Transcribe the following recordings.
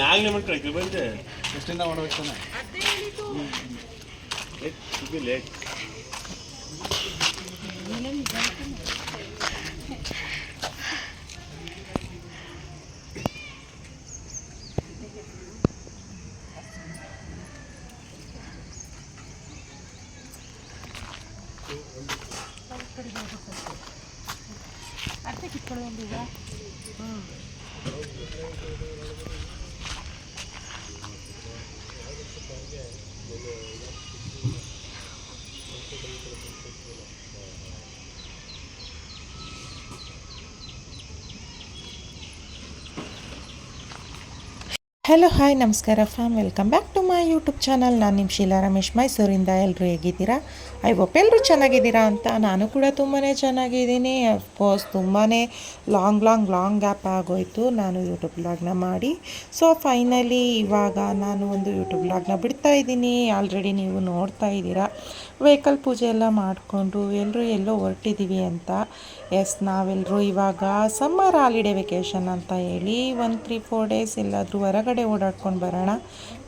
ಆಗ್ಲೇ ಮಾಡ್ಕೊಳಕ್ಕೆ ಬಂದೆ. ಎಷ್ಟಿಂದ ಮಾಡ್ಬೇಕು ತಾನೆ? ಲೇಟ್ ಹಲೋ ಹಾಯ್ ನಮಸ್ಕಾರ fam welcome back to my YouTube channel. ನಾನು ನಿಮ್ಮ ಶೀಲಾ ರಮೇಶ್ ಮೈಸೂರಿಂದ ಎಲ್ಲರೂ ಹೇಗಿದ್ದೀರಾ? ಐ ಹೋಪ್ ಎಲ್ಲರೂ ಚೆನ್ನಾಗಿದ್ದೀರಾ ಅಂತ ನಾನು ಕೂಡ ತುಂಬಾ ಚೆನ್ನಾಗಿದ್ದೀನಿ. ಅಫ್ಕೋರ್ಸ್ ತುಂಬಾ ಲಾಂಗ್ ಲಾಂಗ್ ಲಾಂಗ್ ಗ್ಯಾಪ್ ಆಗೋಯಿತು ನಾನು ಯೂಟ್ಯೂಬ್ ಬ್ಲಾಗ್ನ ಮಾಡಿ. ಸೊ ಫೈನಲಿ ಇವಾಗ ನಾನು ಒಂದು ಯೂಟ್ಯೂಬ್ ಬ್ಲಾಗ್ನ ಬಿಡ್ತಾ ಇದ್ದೀನಿ. ಆಲ್ರೆಡಿ ನೀವು ನೋಡ್ತಾ ಇದ್ದೀರಾ. ವೆಹಿಕಲ್ ಪೂಜೆ ಎಲ್ಲ ಮಾಡಿಕೊಂಡು ಎಲ್ಲರೂ ಎಲ್ಲೋ ಹೊರಟಿದ್ದೀವಿ ಅಂತ. ಎಸ್ ನಾವೆಲ್ಲರೂ ಇವಾಗ ಸಮ್ಮರ್ ಹಾಲಿಡೇ ವೆಕೇಷನ್ ಅಂತ ಹೇಳಿ ಒಂದು ತ್ರೀ ಫೋರ್ ಡೇಸ್ ಎಲ್ಲಾದರೂ ಹೊರಗಡೆ ಓಡಾಡ್ಕೊಂಡು ಬರೋಣ.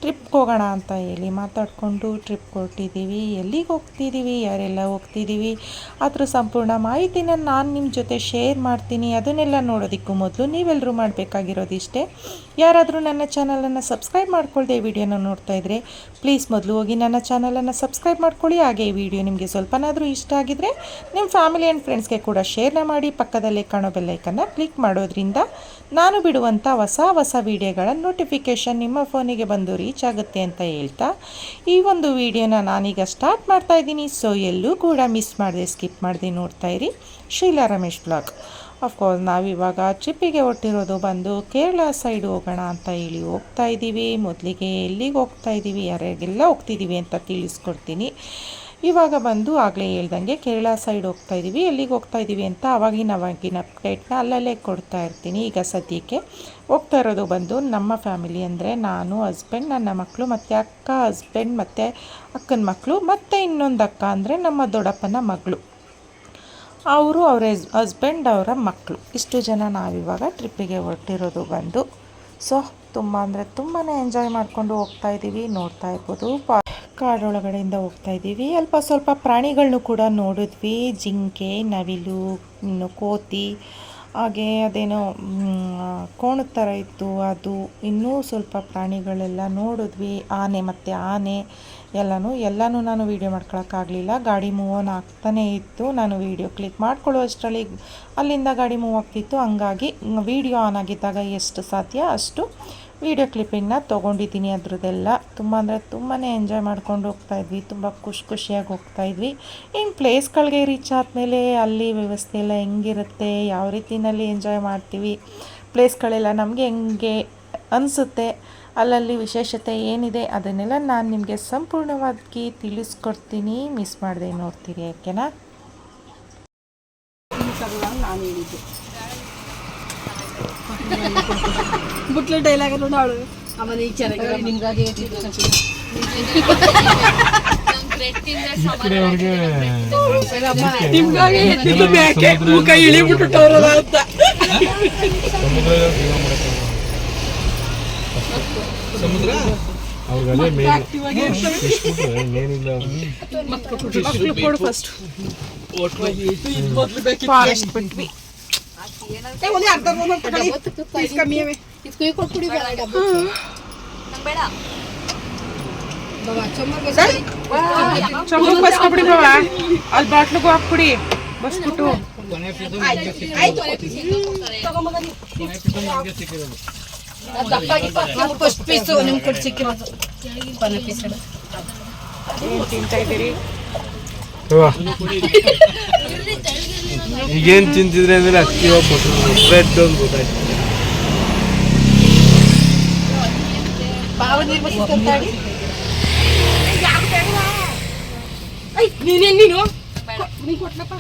ಟ್ರಿಪ್ಗೆ ಹೋಗೋಣ ಅಂತ ಹೇಳಿ ಮಾತಾಡಿಕೊಂಡು ಟ್ರಿಪ್ ಕೊಟ್ಟಿದ್ದೀವಿ ಎಲ್ಲಿಗೆ ಹೋಗ್ತಿದ್ದೀವಿ? ಯಾರೆಲ್ಲ ಹೋಗ್ತಿದ್ದೀವಿ? ಅದರ ಸಂಪೂರ್ಣ ಮಾಹಿತಿನ ನಾನು ನಿಮ್ಮ ಜೊತೆ ಶೇರ್ ಮಾಡ್ತೀನಿ. ಅದನ್ನೆಲ್ಲ ನೋಡೋದಕ್ಕೂ ಮೊದಲು ನೀವೆಲ್ಲರೂ ಮಾಡಬೇಕಾಗಿರೋದು ಇಷ್ಟೇ ಯಾರಾದರೂ ನನ್ನ ಚಾನಲನ್ನು ಸಬ್ಸ್ಕ್ರೈಬ್ ಮಾಡ್ಕೊಳ್ಳದೆ ವಿಡಿಯೋನ ನೋಡ್ತಾ ಇದ್ದರೆ ಪ್ಲೀಸ್ ಮೊದಲು ಹೋಗಿ ನನ್ನ ಚಾನಲನ್ನು ಸಬ್ಸ್ಕ್ರೈಬ್ ಮಾಡ್ಕೊಳ್ಳಿ. ಹಾಗೆ ಈ ವಿಡಿಯೋ ನಿಮಗೆ ಸ್ವಲ್ಪನಾದರೂ ಇಷ್ಟ ಆಗಿದ್ದರೆ ನಿಮ್ಮ ಫ್ಯಾಮಿಲಿ ಆ್ಯಂಡ್ ಫ್ರೆಂಡ್ಸ್ಗೆ ಕೂಡ ಶೇರ್ನ ಮಾಡಿ, ಪಕ್ಕದಲ್ಲೇ ಕಾಣೋ ಬೆಲ್ಲೈಕನ್ನು ಕ್ಲಿಕ್ ಮಾಡೋದ್ರಿಂದ ನಾನು ಬಿಡುವಂಥ ಹೊಸ ಹೊಸ ವಿಡಿಯೋಗಳ ನೋಟಿಫಿಕೇಷನ್ ನಿಮ್ಮ ಫೋನಿಗೆ ಬಂದು ರೀಚ್ ಆಗುತ್ತೆ ಅಂತ ಹೇಳ್ತಾ, ಈ ಒಂದು ವಿಡಿಯೋನ ನಾನೀಗ ಸ್ಟಾರ್ಟ್ ಮಾಡ್ತಾ ಇದ್ದೀನಿ. ಸೊ ಎಲ್ಲೂ ಕೂಡ ಮಿಸ್ ಮಾಡಿದೆ ಸ್ಕಿಪ್ ಮಾಡಿದೆ ನೋಡ್ತಾ ಇರಿ. ಶೀಲಾ ರಮೇಶ್ ಬ್ಲಾಗ್ ಅಫ್ಕೋರ್ಸ್ ನಾವಿವಾಗ ಟ್ರಿಪ್ಪಿಗೆ ಹೊಟ್ಟಿರೋದು ಬಂದು ಕೇರಳ ಸೈಡ್ ಹೋಗೋಣ ಅಂತ ಹೇಳಿ ಹೋಗ್ತಾ ಇದ್ದೀವಿ. ಮೊದಲಿಗೆ ಎಲ್ಲಿಗೆ ಹೋಗ್ತಾ ಇದ್ದೀವಿ, ಯಾರ್ಯಾರಿಗೆಲ್ಲ ಹೋಗ್ತಿದ್ದೀವಿ ಅಂತ ತಿಳಿಸ್ಕೊಡ್ತೀನಿ. ಇವಾಗ ಬಂದು ಆಗಲೇ ಹೇಳ್ದಂಗೆ ಕೇರಳ ಸೈಡ್ ಹೋಗ್ತಾ ಇದ್ದೀವಿ ಎಲ್ಲಿಗೆ ಹೋಗ್ತಾ ಇದ್ದೀವಿ ಅಂತ ಅವಾಗಿನ ಅವಾಗಿನ ಅಪ್ಡೇಟ್ನ ಅಲ್ಲಲ್ಲೇ ಕೊಡ್ತಾ ಇರ್ತೀನಿ. ಈಗ ಸದ್ಯಕ್ಕೆ ಹೋಗ್ತಾ ಇರೋದು ಬಂದು ನಮ್ಮ ಫ್ಯಾಮಿಲಿ ಅಂದರೆ ನಾನು ಹಸ್ಬೆಂಡ್ ನನ್ನ ಮಕ್ಕಳು ಮತ್ತು ಅಕ್ಕ ಹಸ್ಬೆಂಡ್ ಮತ್ತು ಅಕ್ಕನ ಮಕ್ಕಳು ಮತ್ತು ಇನ್ನೊಂದು ಅಕ್ಕ ಅಂದರೆ ನಮ್ಮ ದೊಡ್ಡಪ್ಪನ ಮಗಳು. ಅವರು ಅವರ ಹಸ್ಬೆಂಡ್ ಅವರ ಮಕ್ಕಳು ಇಷ್ಟು ಜನ ನಾವಿವಾಗ ಟ್ರಿಪ್ಪಿಗೆ ಹೊರಟಿರೋದು ಬಂದು. ಸೊ ತುಂಬ ಅಂದರೆ ತುಂಬಾ ಎಂಜಾಯ್ ಮಾಡಿಕೊಂಡು ಹೋಗ್ತಾ ಇದ್ದೀವಿ ನೋಡ್ತಾ ಇರ್ಬೋದು. ಕಾಡೊಳಗಡೆಯಿಂದ ಹೋಗ್ತಾ ಇದ್ದೀವಿ. ಅಲ್ಪ ಸ್ವಲ್ಪ ಪ್ರಾಣಿಗಳನ್ನು ಕೂಡ ನೋಡಿದ್ವಿ. ಜಿಂಕೆ, ನವಿಲು, ಇನ್ನು ಕೋತಿ, ಹಾಗೆ ಅದೇನೋ ಕೋಣ ಥರ ಇತ್ತು. ಅದು ಇನ್ನೂ ಸ್ವಲ್ಪ ಪ್ರಾಣಿಗಳೆಲ್ಲ ನೋಡಿದ್ವಿ. ಆನೆ ಮತ್ತು ಆನೆ ಎಲ್ಲನೂ ಎಲ್ಲನೂ ನಾನು ವೀಡಿಯೋ ಮಾಡ್ಕೊಳಕ್ಕಾಗಲಿಲ್ಲ. ಗಾಡಿ ಮೂವ್ ಆನ್ ಆಗ್ತಾನೇ ಇತ್ತು. ನಾನು ವೀಡಿಯೋ ಕ್ಲಿಕ್ ಮಾಡ್ಕೊಳ್ಳೋ ಅಷ್ಟರಲ್ಲಿ ಅಲ್ಲಿಂದ ಗಾಡಿ ಮೂವ್ ಆಗ್ತಿತ್ತು. ಹಂಗಾಗಿ ವೀಡಿಯೋ ಆನ್ ಆಗಿದ್ದಾಗ ಎಷ್ಟು ಸಾಧ್ಯ? ಅಷ್ಟು ವೀಡಿಯೋ ಕ್ಲಿಪ್ಪಿಂಗ್ನ ತೊಗೊಂಡಿದ್ದೀನಿ ಅದರದ್ದೆಲ್ಲ. ತುಂಬ ಅಂದರೆ ತುಂಬಾ ಎಂಜಾಯ್ ಮಾಡ್ಕೊಂಡು ಹೋಗ್ತಾ ಇದ್ವಿ. ತುಂಬ ಖುಷಿ ಖುಷಿಯಾಗಿ ಹೋಗ್ತಾ ಇದ್ವಿ. ಇನ್ನು ಪ್ಲೇಸ್ಗಳಿಗೆ ರೀಚ್ ಆದಮೇಲೆ ಅಲ್ಲಿ ವ್ಯವಸ್ಥೆ ಎಲ್ಲ ಹೆಂಗಿರುತ್ತೆ, ಯಾವ ರೀತಿಯಲ್ಲಿ ಎಂಜಾಯ್ ಮಾಡ್ತೀವಿ, ಪ್ಲೇಸ್ಗಳೆಲ್ಲ ನಮಗೆ ಹೆಂಗೆ ಅನಿಸುತ್ತೆ, ಅಲ್ಲಲ್ಲಿ ವಿಶೇಷತೆ ಏನಿದೆ ಅದನ್ನೆಲ್ಲ ನಾನು ನಿಮಗೆ ಸಂಪೂರ್ಣವಾಗಿ ತಿಳಿಸ್ಕೊಡ್ತೀನಿ. ಮಿಸ್ ಮಾಡದೆ ನೋಡ್ತೀರಿ ಯಾಕೆನಾ ನಾನು ಹೇಳಿದ್ದು. ಬುಟ್ಲೆ ಡೈಲಾಗ್ ನೋಡಿ ಅವಳು ಆಮೇಲೆ ಈಗ ಚೆನ್ನಾಗಿ ನಿಮ್ಗಾಗಿ ನಿಮ್ಗಾಗಿ ಎತ್ತಿದ್ದು ಬೇಕೆ ಮುಖ ಇಳಿಬಿಟ್ಟವ್ರಲ್ಲ ಅಂತ ಸಮುದ್ರ ಅವ್ರಿಗದೇ ಮೇನ್ ಏನಿಲ್ಲ ಮಕ್ಳು ಕೊಡು ಫಸ್ಟ್ ಮೊದ್ಲು ಬೇಕಿತ್ತು ಫಾರೆಸ್ಟ್ ಬಿಟ್ವಿ ಏ, ಒಂದೇ ಅರ್ಧ ಒಂದೊಂದು ತಗೊಳ್ಳಿ. ಪೀಸ್ ಕಮ್ಮಿ ಅವೆ. ಚೊಂಬಕ್ ಬಸ್ಕೊಬಿಡಿ ಬಾವ ಅಲ್ಲಿ ಬಾಟ್ಲಿಗೂ ಹಾಕ್ಬಿಡಿ. ಬಸ್ಬಿಟ್ಟು ಫಸ್ಟ್ ಪೀಸು ನಿಮ್ಗೆ ಕೊಟ್ಟು ಸಿಕ್ಕಿರೋದು. ಕೊನೆ ಪೀಸ್ ಏನ್ ತಿಂತಾ ಇದ್ದೀರಿ? ಈಗೇನು ತಿಂತಿದ್ರೆ ಅಂದ್ರೆ ಅಕ್ಕಿ ಬ್ರೆಡ್ ಒಂದು ಗೊತ್ತಾಯ್ತು ಬಸ್ಕೊಂತಾಡಿ ನೀನೇ ನೀನು ಕೊಟ್ಲಪ್ಪ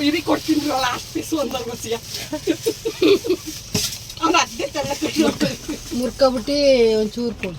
ಇದಕ್ಕೆ ಕೊಡ್ತೀನಿ ಲಾಸ್ಟ್ ಪೀಸು ಅಂತ ಗೊತ್ತಿಯ ಅವ್ನು ಅದೇ ತೆಳ್ಳ ಮುರ್ಕೊಬಿಟ್ಟು ಒಂಚೂರು ಕೊಡು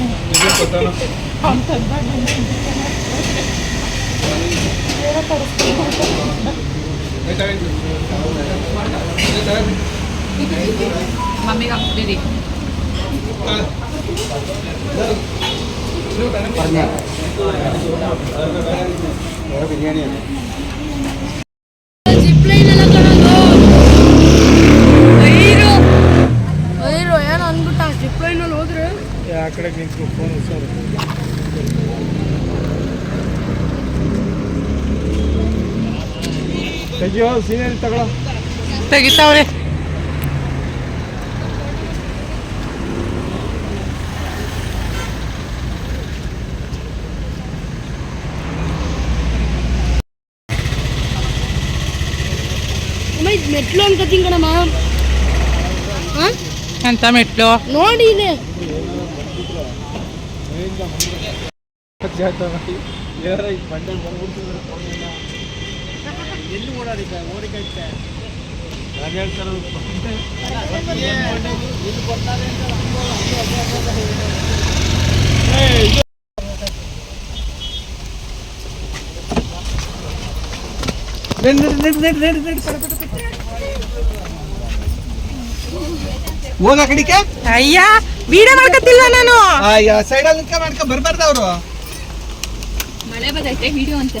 ತೆಳ್ಗೆ ಗಾಡಿ ಸ್ಟಾರ್ಟ್ ಮಾಡ್ತಾ ಇದೆ ಸೀನಿಯರ್ ತಗೊಳ್ಳೋ ತೆಗಿತಾವ್ರೆ ಅಮ್ಮ ಇದು ಮೆಟ್ಲು ಅಂತ ಕಣಮ್ಮ ಆ ಮೆಟ್ಲು ನೋಡಿ ಬಂಡೆ ಬಂದ್ಬಿಡ್ತಿದ್ರೆ ಎಲ್ಲಿ ಓಡಾಡಿದ್ದೆ ಓಡಿಕೈತೆ ನಾನು ಹೇಳ್ತಾರೆ ಇಲ್ಲಿ ಬರ್ತಾರೆ ಅಂತ ಹೋಗ ಕಡಿಕೆ ಅಯ್ಯ ವಿಡಿಯೋ ಮಾಡ್ಕತ್ತಿಲ್ಲ ನಾನು. ಅಯ್ಯ ಸೈಡಲ್ಲಿ ನಿಂತ್ಕ ಮಾಡ್ಕ ಬರ್ಬಾರ್ದ ಅವರು. ಮಳೆ ಬಂದೈತೆ ವಿಡಿಯೋ ಅಂತೆ.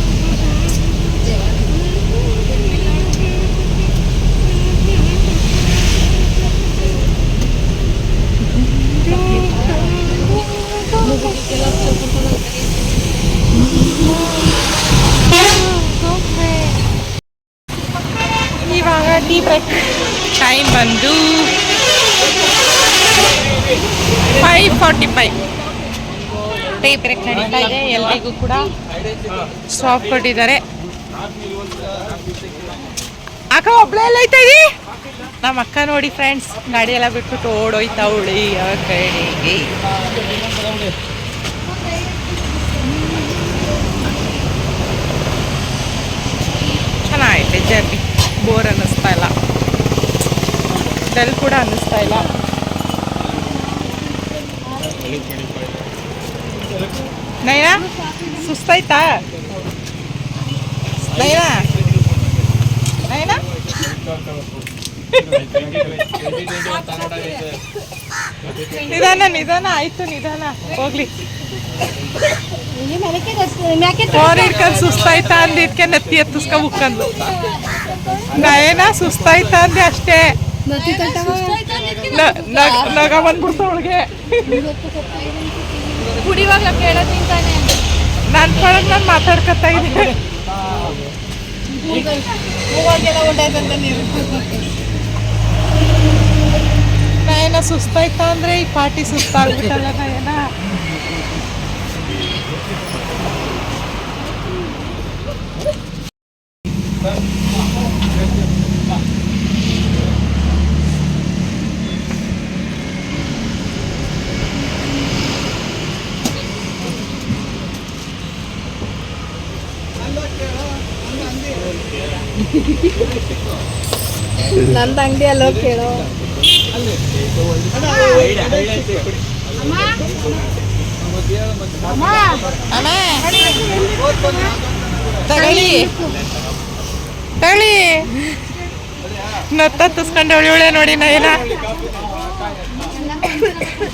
ಬಂದು five forty five tea break ನಡೀತಾ ಇದೆ, ಎಲ್ರಿಗೂ ಕೂಡ ಸ್ಟಾಪ್ ಕೊಟ್ಟಿದ್ದಾರೆ. ಅಕ್ಕ, ಒಬ್ಳೆ ಎಲ್ಲ ಐತಾ ಇದೀ ನಮ್ಮ ಅಕ್ಕ ನೋಡಿ ಫ್ರೆಂಡ್ಸ್ ಗಾಡಿ ಎಲ್ಲ ಬಿಟ್ಬಿಟ್ಟು ಓಡೋಯ್ತಾ ಉಳಿ ಕಡೆಗೆ. ಚೆನ್ನಾಗೈತೆ, ಜರ್ನಿ. ಬೋರ್ ಅನ್ನಿಸ್ತಾ ಇಲ್ಲ. ಡಲ್ ಕೂಡ ಅನ್ನಿಸ್ತಾ ಇಲ್ಲ. ನಯನ, ಸುಸ್ತಾಯ್ತಾ? ನಯನ? ನಯನ? ನಿಧಾನ ನಿಧಾನ, ಆಯ್ತು, ನಿಧಾನ. ಹೋಗ್ಲಿ. ಹಿಡ್ಕೊಂಡು ಸುಸ್ತಾಯ್ತಾ ಅಂದಿದ್ಕೆ ನತ್ತಿ ಎತ್ತಿಸ್ಕೊ ಮುಕ್ಕಂದು ನಯನ, ಸುಸ್ತಾಯ್ತಾ ಅಂದೆ ಅಷ್ಟೇ. ನಗ- ಬಂದ್ಬಿಡ್ತು ಅವಳಿಗೆ. ಕುಡಿವಾಗ ಕೇಳೋದಿನ್ ತಾನೆ? ನನ್ನ ಪಳಗ್ ನಾನು ಮಾತಾಡ್ಕೊತಾ ಇದ್ದೀನಿ. ನಯನ ಸುಸ್ತಾಯ್ತಾ ಅಂದ್ರೆ ಈ ಪಾರ್ಟಿ ಸುಸ್ತಾಗ್ಬಿಟ್ಟಲ್ಲ ನಯನ ನಂದು ಅಂಗಡಿ ಅಲ್ಲೋ ಕೇಳೋ. ಅಣ್ಣ ತಗೊಳ್ಳಿ. ತಗೊಳ್ಳಿ. ನತ್ತ ತುಸ್ಕೊಂಡು ಒಳ್ಳೆ ಒಳ್ಳೆ ನೋಡಿ ನೈನ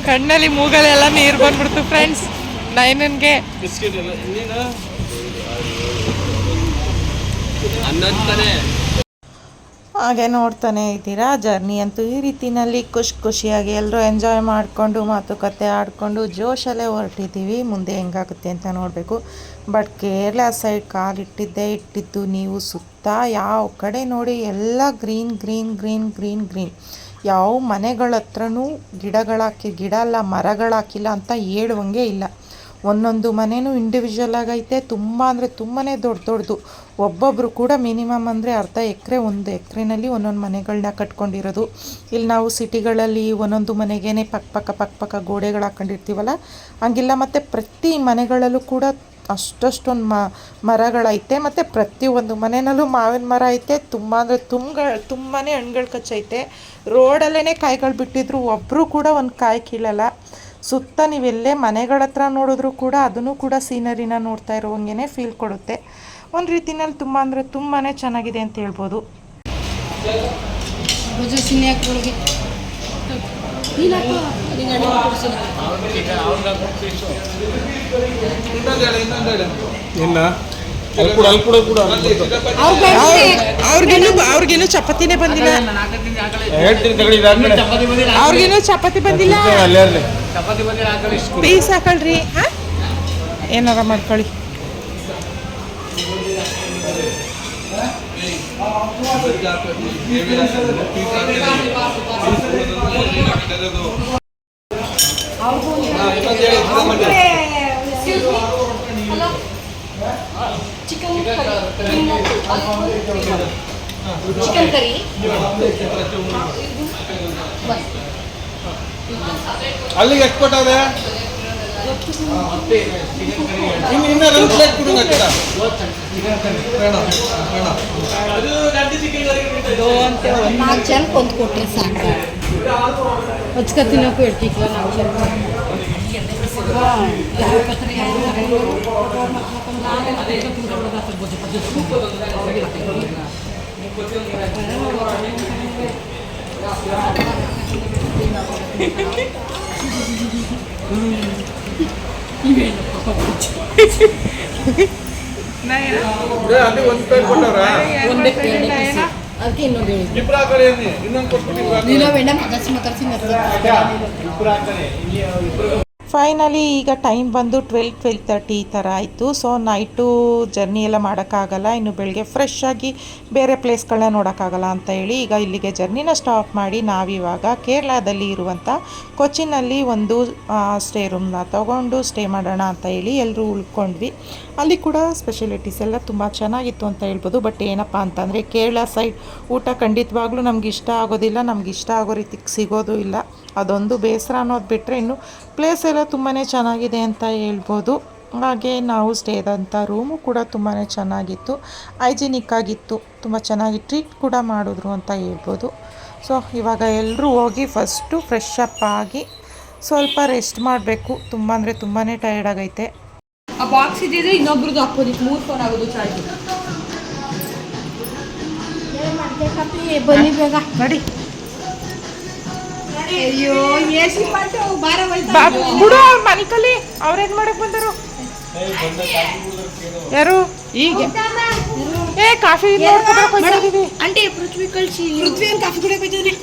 ಕಣ್ಣಲ್ಲಿ ಮೂಗಲೆಲ್ಲ ನೀರು ಬಂದ್ಬಿಡ್ತು ಫ್ರೆಂಡ್ಸ್ ನೈನನ್ಗೆ ನೀನು ಹಾಗೆ ನೋಡ್ತಾನೆ ಇದ್ದೀರಾ? ಜರ್ನಿ ಅಂತೂ ಈ ರೀತಿನಲ್ಲಿ ಖುಷಿ ಖುಷಿಯಾಗಿ ಎಲ್ಲರೂ ಎಂಜಾಯ್ ಮಾಡಿಕೊಂಡು ಮಾತುಕತೆ ಆಡಿಕೊಂಡು ಜೋಶಲ್ಲೇ ಹೊರಟಿದ್ದೀವಿ. ಮುಂದೆ ಹೆಂಗಾಗುತ್ತೆ ಅಂತ ನೋಡಬೇಕು. ಬಟ್ ಕೇರಳ ಸೈಡ್ ಕಾಲಿಟ್ಟಿದ್ದೇ ಇಟ್ಟಿದ್ದು ನೀವು ಸುತ್ತ ಯಾವ ಕಡೆ ನೋಡಿ ಎಲ್ಲ green green green green green ಯಾವ ಮನೆಗಳ ಹತ್ರನೂ ಗಿಡಗಳಾಕಿ, ಗಿಡ ಅಲ್ಲ, ಮರಗಳಾಕಿಲ್ಲ ಅಂತ ಹೇಳುವಂಗೆ ಇಲ್ಲ. ಒಂದೊಂದು ಮನೆಯೂ ಇಂಡಿವಿಜುವಲ್ ಆಗೈತೆ ತುಂಬ ಅಂದರೆ ತುಂಬಾ ದೊಡ್ಡ ದೊಡ್ಡದು. ಒಬ್ಬೊಬ್ಬರು ಕೂಡ ಮಿನಿಮಮ್ ಅಂದರೆ ಅರ್ಧ ಎಕರೆ, ಒಂದು ಎಕರೆನಲ್ಲಿ ಒಂದೊಂದು ಮನೆಗಳನ್ನ ಕಟ್ಕೊಂಡಿರೋದು. ಇಲ್ಲಿ ನಾವು ಸಿಟಿಗಳಲ್ಲಿ ಒಂದೊಂದು ಮನೆಗೇನೆ ಪಕ್ಕ ಪಕ್ಕ ಪಕ್ಕ ಪಕ್ಕ ಗೋಡೆಗಳು ಹಾಕೊಂಡಿರ್ತೀವಲ್ಲ, ಹಂಗಿಲ್ಲ ಮತ್ತು ಪ್ರತಿ ಮನೆಗಳಲ್ಲೂ ಕೂಡ ಅಷ್ಟಷ್ಟೊಂದು ಮ, ಮರಗಳೈತೆ, ಮತ್ತು ಪ್ರತಿಯೊಂದು ಮನೆಯಲ್ಲೂ ಮಾವಿನ ಮರ ಐತೆ, ತುಂಬ ಅಂದರೆ ತುಂಬ ತುಂಬಾ ಹಣ್ಗಳು ಕಚ್ಚೈತೆ. ರೋಡಲ್ಲೇ ಕಾಯಿಗಳು ಬಿಟ್ಟಿದ್ರು ಒಬ್ಬರು ಕೂಡ ಒಂದು ಕಾಯಿ ಕೀಳಲ್ಲ. ಸುತ್ತ ನೀವೆಲ್ಲೇ ಮನೆಗಳ ಹತ್ರ ನೋಡಿದ್ರು ಕೂಡ ಅದನ್ನು ಕೂಡ ಸೀನರಿನ ನೋಡ್ತಾ ಇರುವಂಗೆ ಫೀಲ್ ಕೊಡುತ್ತೆ. ಒಂದು ರೀತಿನಲ್ಲಿ ತುಂಬ ಅಂದರೆ ತುಂಬಾ ಚೆನ್ನಾಗಿದೆ ಅಂತ ಹೇಳ್ಬೋದು. ಇನ್ನ? ಅವ್ರಿಗಿನ್ನೂ ಅವ್ರಿಗಿನ್ನೂ ಚಪಾತಿನೇ ಬಂದಿಲ್ಲ. ಅವ್ರಿಗಿನ್ನೂ ಚಪಾತಿ ಬಂದಿಲ್ಲ. ಪೀಸ್ ಹಾಕೊಳ್ರಿ ಹಾಂ? ಏನಾರ ಮಾಡ್ಕೊಳ್ಳಿ. ಚಿಕನ್ ಚಿಕನ್ ಕರಿ ಅಲ್ಲಿಗೆ ಎಷ್ಟು ಕೊಟ್ಟವ್ರೆ ಇನ್ನು ಇನ್ನೂ ಎರಡು ಪ್ಲೇಟ್ ನಾಲ್ಕು ಜನ ಒಂದು ಕೊಟ್ಟರೆ ಸಾಕು. ಹೊಚ್ಕ ತಿನ್ನೋಕ್ಕೂ ಇರ್ತಿಕ್ಲ ನಾಲ್ಕು ಜನ. ಅಲ್ಲಿ ಒಂದು ಪ್ಲೇಟ್ ಕೊಟ್ಟವ್ರ ಒಂದೇ ಎರಡು piece. ಅದಕ್ಕೆ ಇನ್ನೊಂದು ಹೇಳಿದ್ದು ಇಬ್ರು ಹಾಕೊಳ್ಳಿ ಅನ್ನಿ ಇನ್ನೊಂದು ಕೊಟ್ಬಿಟ್ಟು ನೀನು ಮೇಡಮ್ ಅದಷ್ಟು ಮಾತಾಡ್ತೀನಿ ಫೈನಲಿ ಈಗ ಟೈಮ್ ಬಂದು ಟ್ವೆಲ್ ಟ್ವೆಲ್ ತರ್ಟಿ ಈ ಥರ ಆಯಿತು. ಸೊ ನೈಟು ಜರ್ನಿ ಎಲ್ಲ ಮಾಡೋಕ್ಕಾಗಲ್ಲ. ಇನ್ನು ಬೆಳಗ್ಗೆ ಫ್ರೆಶ್ ಆಗಿ ಬೇರೆ ಪ್ಲೇಸ್ಗಳನ್ನ ನೋಡೋಕ್ಕಾಗಲ್ಲ ಅಂತ ಹೇಳಿ ಈಗ ಇಲ್ಲಿಗೆ ಜರ್ನಿನ ಸ್ಟಾಪ್ ಮಾಡಿ ನಾವಿವಾಗ ಕೇರಳದಲ್ಲಿ ಇರುವಂಥ ಕೊಚ್ಚಿನಲ್ಲಿ ಒಂದು ಸ್ಟೇ ರೂಮ್ನ ತೊಗೊಂಡು ಸ್ಟೇ ಮಾಡೋಣ ಅಂತ ಹೇಳಿ ಎಲ್ಲರೂ ಉಳ್ಕೊಂಡ್ವಿ. ಅಲ್ಲಿ ಕೂಡ ಸ್ಪೆಷಾಲಿಟೀಸ್ ಎಲ್ಲ ತುಂಬ ಚೆನ್ನಾಗಿತ್ತು ಅಂತ ಹೇಳ್ಬೋದು. ಬಟ್ ಏನಪ್ಪ ಅಂತಂದರೆ ಕೇರಳ ಸೈಡ್ ಊಟ ಖಂಡಿತವಾಗ್ಲೂ ನಮ್ಗೆ ಇಷ್ಟ ಆಗೋದಿಲ್ಲ. ನಮ್ಗೆ ಇಷ್ಟ ಆಗೋ ರೀತಿಗೆ ಸಿಗೋದು ಇಲ್ಲ. ಅದೊಂದು ಬೇಸರ ಅನ್ನೋದು ಬಿಟ್ಟರೆ ಇನ್ನು ಪ್ಲೇಸ್ ಎಲ್ಲ ತುಂಬಾ ಚೆನ್ನಾಗಿದೆ ಅಂತ ಹೇಳ್ಬೋದು. ಹಾಗೆ ನಾವು ಸ್ಟೇ ಆದಂಥ ರೂಮು ಕೂಡ ತುಂಬಾ ಚೆನ್ನಾಗಿತ್ತು. ಹೈಜಿನಿಕ್ ಆಗಿತ್ತು ತುಂಬ ಚೆನ್ನಾಗಿ ಟ್ರೀಟ್ ಕೂಡ ಮಾಡಿದ್ರು ಅಂತ ಹೇಳ್ಬೋದು. ಸೊ ಇವಾಗ ಎಲ್ಲರೂ ಹೋಗಿ ಫಸ್ಟು ಫ್ರೆಶ್ ಅಪ್ ಆಗಿ ಸ್ವಲ್ಪ ರೆಸ್ಟ್ ಮಾಡಬೇಕು. ತುಂಬ ಅಂದರೆ ತುಂಬಾ ಟಯರ್ಡ್ ಆಗೈತೆ. ಆ ಬಾಕ್ಸ್ ಇದ್ದಿದ್ರೆ ಇನ್ನೊಬ್ರದ್ದು ಹಾಕೋದಿತ್ತು ಮೂರು ಫೋನ್ ಆಗೋದು ಚಾರ್ಜ್ ಬನ್ನಿ ಬೇಗ. ನಡಿ ಅಯ್ಯೋ ಪಾಟು ಬಾರ ಬಿಡು ಅವ್ರ ಮನಿಕಲ್ಲಿ ಅವ್ರೇನ್ ಮಾಡಕ್ ಬಂದರು? ಯಾರು? ಈಗ ಏ ಕಾಫಿ ಆಂಟಿ ಪೃಥ್ವಿ ಕಳ್ಸಿ. ಪೃಥ್ವಿ ಅಂತ ಕಾಫಿ ಕುಡಿಯಕ್ ಹೋಯ್ತಿದ್ರಿ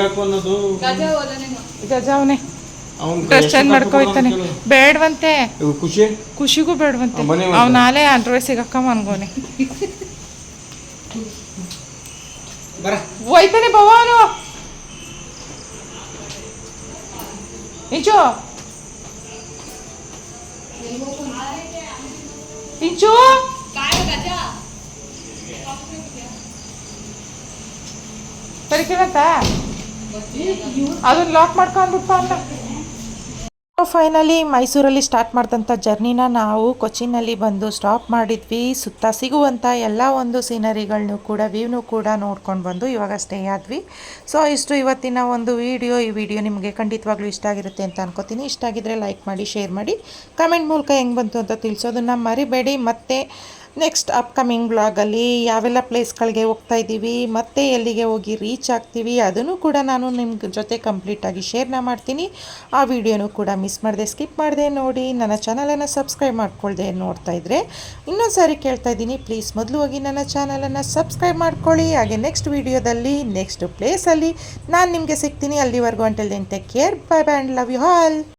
ಹಾಕೋದು ಗಜ ಅವನೇ. ಅವ್ನು ಡ್ರೆಸ್ ಚೇಂಜ್ ಮಾಡ್ಕೊಯ್ತಾನೆ? ಬೇಡವಂತೆ. ಖುಷಿ? ಖುಷಿಗೂ ಬೇಡವಂತೆ. ಆ, ಮನೆ ಮತ್ತೆ. ಅವ್ನ ನಾಳೆ ಅಂಡ್ರೆ ಸಿಗಕ್ಕ ಮನ್ಗೋನೆ ಬರ. ಹೋಯ್ತಾನೆ ಬವ ಅವನು. ಇಂಚು. ಇಂಚು. ಬರೀಕಿರಂತ ಅದನ್ನ ಲಾಕ್ ಮಾಡ್ಕೊಂಡ್ಬಿಟ್ಟು ಅಂತ ಫೈನಲಿ ಮೈಸೂರಲ್ಲಿ ಸ್ಟಾರ್ಟ್ ಮಾಡಿದಂಥ ಜರ್ನಿನ ನಾವು ಕೊಚ್ಚಿನಲ್ಲಿ ಬಂದು ಸ್ಟಾಪ್ ಮಾಡಿದ್ವಿ. ಸುತ್ತ ಸಿಗುವಂಥ ಎಲ್ಲ ಒಂದು ಸೀನರಿಗಳನ್ನೂ ಕೂಡ ವ್ಯೂನೂ ಕೂಡ ನೋಡ್ಕೊಂಡು ಬಂದು ಇವಾಗ ಸ್ಟೇ ಆದ್ವಿ. ಸೊ ಇಷ್ಟು ಇವತ್ತಿನ ಒಂದು ವಿಡಿಯೋ ಈ ವಿಡಿಯೋ ನಿಮಗೆ ಖಂಡಿತವಾಗ್ಲೂ ಇಷ್ಟ ಆಗಿರುತ್ತೆ ಅಂತ ಅನ್ಕೋತೀನಿ. ಇಷ್ಟ ಆಗಿದ್ರೆ ಲೈಕ್ ಮಾಡಿ ಶೇರ್ ಮಾಡಿ. ಕಮೆಂಟ್ ಮೂಲಕ ಹೆಂಗೆ ಬಂತು ಅಂತ ತಿಳಿಸೋದನ್ನು ಮರಿಬೇಡಿ. ಮತ್ತು ನೆಕ್ಸ್ಟ್ ಅಪ್ಕಮಿಂಗ್ ಬ್ಲಾಗಲ್ಲಿ ಯಾವೆಲ್ಲ ಪ್ಲೇಸ್ಗಳಿಗೆ ಹೋಗ್ತಾ ಇದ್ದೀವಿ ಮತ್ತೆ ಎಲ್ಲಿಗೆ ಹೋಗಿ ರೀಚ್ ಆಗ್ತೀವಿ, ಅದನ್ನು ಕೂಡ ನಾನು ನಿಮ್ಮ ಜೊತೆ ಕಂಪ್ಲೀಟಾಗಿ ಶೇರ್ನ ಮಾಡ್ತೀನಿ. ಆ ವಿಡಿಯೋನು ಕೂಡ ಮಿಸ್ ಮಾಡಿದೆ ಸ್ಕಿಪ್ ಮಾಡಿದೆ ನೋಡಿ, ನನ್ನ ಚಾನಲನ್ನು ಸಬ್ಸ್ಕ್ರೈಬ್ ಮಾಡ್ಕೊಳ್ದೆ ನೋಡ್ತಾ ಇದ್ದರೆ ಇನ್ನೊಂದು ಸಾರಿ ಕೇಳ್ತಾ ಇದ್ದೀನಿ ಪ್ಲೀಸ್ ಮೊದಲು ಹೋಗಿ ನನ್ನ ಚಾನಲನ್ನು ಸಬ್ಸ್ಕ್ರೈಬ್ ಮಾಡ್ಕೊಳ್ಳಿ. ಹಾಗೆ ನೆಕ್ಸ್ಟ್ ವಿಡಿಯೋದಲ್ಲಿ ನೆಕ್ಸ್ಟ್ ಪ್ಲೇಸಲ್ಲಿ ನಾನು ನಿಮಗೆ ಸಿಗ್ತೀನಿ. ಅಲ್ಲಿವರೆಗೂ until then take care bye bye and love you all